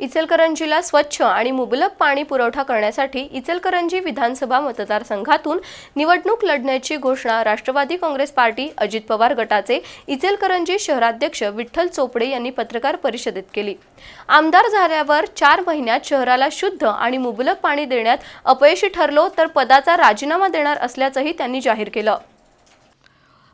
इचलकरंजीला स्वच्छ आणि मुबलक पाणी पुरवठा करण्यासाठी इचलकरंजी विधानसभा मतदारसंघातून निवडणूक लढण्याची घोषणा राष्ट्रवादी काँग्रेस पार्टी अजित पवार गटाचे इचलकरंजी शहराध्यक्ष विठ्ठल चोपडे यांनी पत्रकार परिषदेत केली. आमदार झाल्यावर चार महिन्यात शहराला शुद्ध आणि मुबलक पाणी देण्यात अपयशी ठरलो तर पदाचा राजीनामा देणार असल्याचंही त्यांनी जाहीर केलं.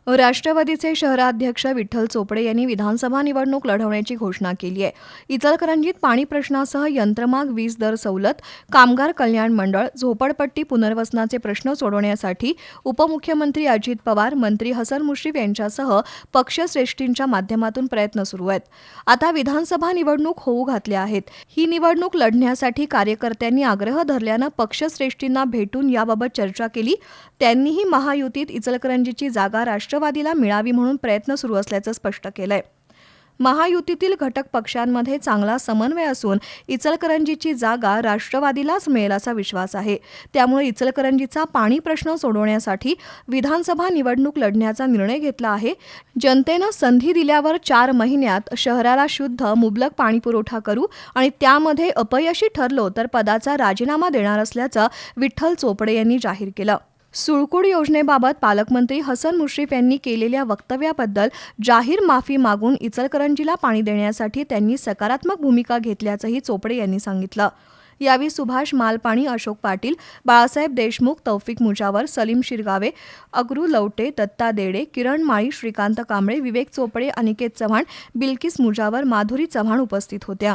राष्ट्रवादीचे शहराध्यक्ष विठ्ठल चोपडे यांनी विधानसभा निवडणूक लढवण्याची घोषणा केली आहे. इचलकरंजीत पाणी प्रश्नासह यंत्रमाग वीज दर सवलत कामगार कल्याण मंडळ झोपडपट्टी पुनर्वसनाचे प्रश्न सोडवण्यासाठी उपमुख्यमंत्री अजित पवार मंत्री हसन मुश्रीफ यांच्यासह पक्षश्रेष्ठींच्या माध्यमातून प्रयत्न सुरू आहेत. आता विधानसभा निवडणूक होऊ घातल्या आहेत. ही निवडणूक लढण्यासाठी कार्यकर्त्यांनी आग्रह धरल्यानं पक्षश्रेष्ठींना भेटून याबाबत चर्चा केली. त्यांनीही महायुतीत इचलकरंजीची जागा राष्ट्र राष्ट्रवादीला मिळावी म्हणून प्रयत्न सुरू असल्याचं स्पष्ट केलंय. महायुतीतील घटक पक्षांमध्ये चांगला समन्वय असून इचलकरंजीची जागा राष्ट्रवादीलाच मिळेल असा विश्वास आहे. त्यामुळे इचलकरंजीचा पाणी प्रश्न सोडवण्यासाठी विधानसभा निवडणूक लढण्याचा निर्णय घेतला आहे. जनतेनं संधी दिल्यावर चार महिन्यात शहराला शुद्ध मुबलक पाणीपुरवठा करू आणि त्यामध्ये अपयशी ठरलो तर पदाचा राजीनामा देणार असल्याचं विठ्ठल चोपडे यांनी जाहीर केलं. सुळकुड योजनेबाबत पालकमंत्री हसन मुश्रीफ यांनी केलेल्या वक्तव्याबद्दल जाहीर माफी मागून इचलकरंजीला पाणी देण्यासाठी त्यांनी सकारात्मक भूमिका घेतल्याचंही चोपडे यांनी सांगितलं. यावेळी सुभाष मालपाणी अशोक पाटील बाळासाहेब देशमुख तौफिक मुजावर सलीम शिरगावे अग्रू लवटे दत्ता देडे किरण माळी श्रीकांत कांबळे विवेक चोपडे अनिकेत चव्हाण बिल्किस मुजावर माधुरी चव्हाण उपस्थित होत्या.